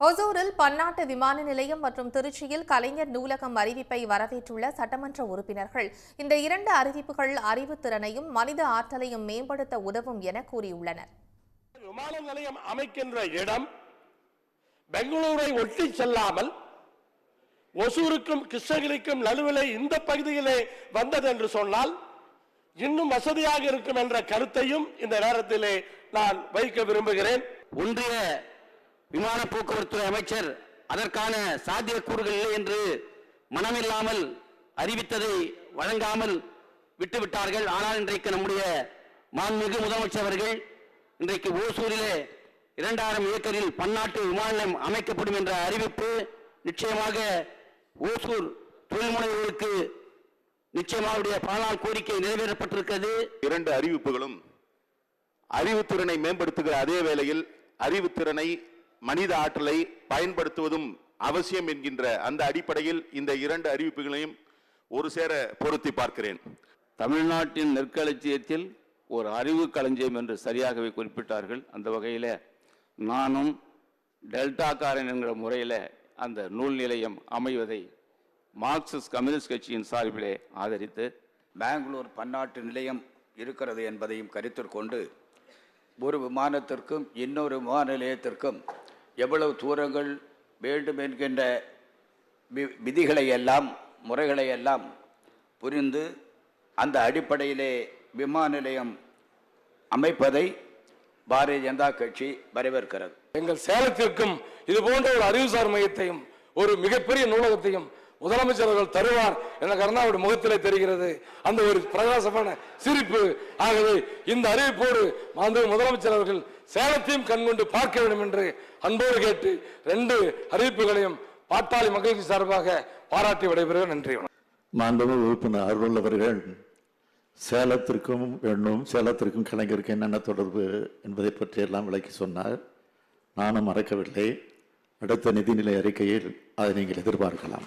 ஒசூரில் பன்னாட்டு விமான நிலையம் மற்றும் திருச்சியில் கலைஞர் நூலகம் அறிவிப்பை வரவேற்றுள்ள சட்டமன்ற உறுப்பினர்கள் இந்த இரண்டு அறிவிப்புகள் அறிவுத்திறனையும் மனித ஆற்றலையும் மேம்படுத்த உதவும் என கூறியுள்ளனர். விமான நிலையம் அமைக்கின்ற இடம் பெங்களூரை ஒட்டி செல்லாமல் ஒசூருக்கும் கிருஷ்ணகிரிக்கும் நடுவிலே இந்த பகுதியிலே வந்தது என்று சொன்னால் இன்னும் வசதியாக இருக்கும் என்ற கருத்தையும் இந்த நேரத்திலே நான் வைக்க விரும்புகிறேன். ஒன்றிய விமான போக்குவரத்து அமைச்சர் அதற்கான சாத்தியக்கூறுகள் இல்லை என்று மனமில்லாமல் அறிவித்ததை வழங்காமல் விட்டுவிட்டார்கள். ஆனால் இன்றைக்கு நம்முடைய மாண்புமிகு முதலமைச்சர் அவர்கள் இன்றைக்கு ஓசூரிலே இரண்டாயிரம் ஏக்கரில் பன்னாட்டு விமான நிலையம் அமைக்கப்படும் என்ற அறிவிப்பு நிச்சயமாக ஓசூர் தொழில் முனைவோருக்கு நிச்சயமாக அவருடைய கோரிக்கை நிறைவேற்றப்பட்டிருக்கிறது இரண்டு அறிவிப்புகளும் அறிவுத்திறனை மேம்படுத்துகிற அதே வேளையில் அறிவுத்திறனை மனித ஆற்றலை பயன்படுத்துவதும் அவசியம் என்கின்ற அந்த அடிப்படையில் இந்த இரண்டு அறிவிப்புகளையும் ஒரு சேர பொருத்தி பார்க்கிறேன். தமிழ்நாட்டின் நெற்களஞ்சியத்தில் ஒரு அறிவு களஞ்சியம் என்று சரியாகவே குறிப்பிட்டார்கள். அந்த வகையில் நானும் டெல்டாக்காரன் என்கிற முறையில் அந்த நூல் நிலையம் அமைவதை மார்க்சிஸ்ட் கம்யூனிஸ்ட் கட்சியின் சார்பிலே ஆதரித்து பெங்களூர் பன்னாட்டு நிலையம் இருக்கிறது என்பதையும் கருத்தில் கொண்டு ஒரு விமானத்திற்கும் இன்னொரு விமான நிலையத்திற்கும் எவ்வளவு தூரங்கள் வேண்டும் என்கின்ற வி- விதிகளை எல்லாம் முறைகளை எல்லாம் புரிந்து அந்த அடிப்படையிலே விமான நிலையம் அமைப்பதை பாரதிய ஜனதா கட்சி வரவேற்கிறது. எங்கள் சேலத்திற்கும் இது போன்ற ஒரு அறிவுசார் மையத்தையும் ஒரு மிகப்பெரிய நூலகத்தையும் முதலமைச்சர் அவர்கள் தருவார் என கருணாவுடைய முகத்திலே தெரிகிறது. அந்த ஒரு பிரகாசமான சிரிப்பு. ஆகவே இந்த அறிவிப்போடு மாண்புமிகு முதலமைச்சர் அவர்கள் சேலத்தையும் கண்கொண்டு பார்க்க வேண்டும் என்று அன்போடு கேட்டு ரெண்டு அறிவிப்புகளையும் பாட்டாளி மகிழ்ச்சி சார்பாக பாராட்டி விடைபெறுகிறேன். நன்றி வணக்கம். மாண்புமிகு உறுப்பினர் அருள் அவர்கள் சேலத்திற்கும் எண்ணும் சேலத்திற்கும் கலைஞருக்கு என்னென்ன தொடர்பு என்பதை பற்றி எல்லாம் விளக்கி சொன்னார். நானும் மறக்கவில்லை. அடுத்த நிதிநிலை அறிக்கையில் அதை நீங்கள் எதிர்பார்க்கலாம்.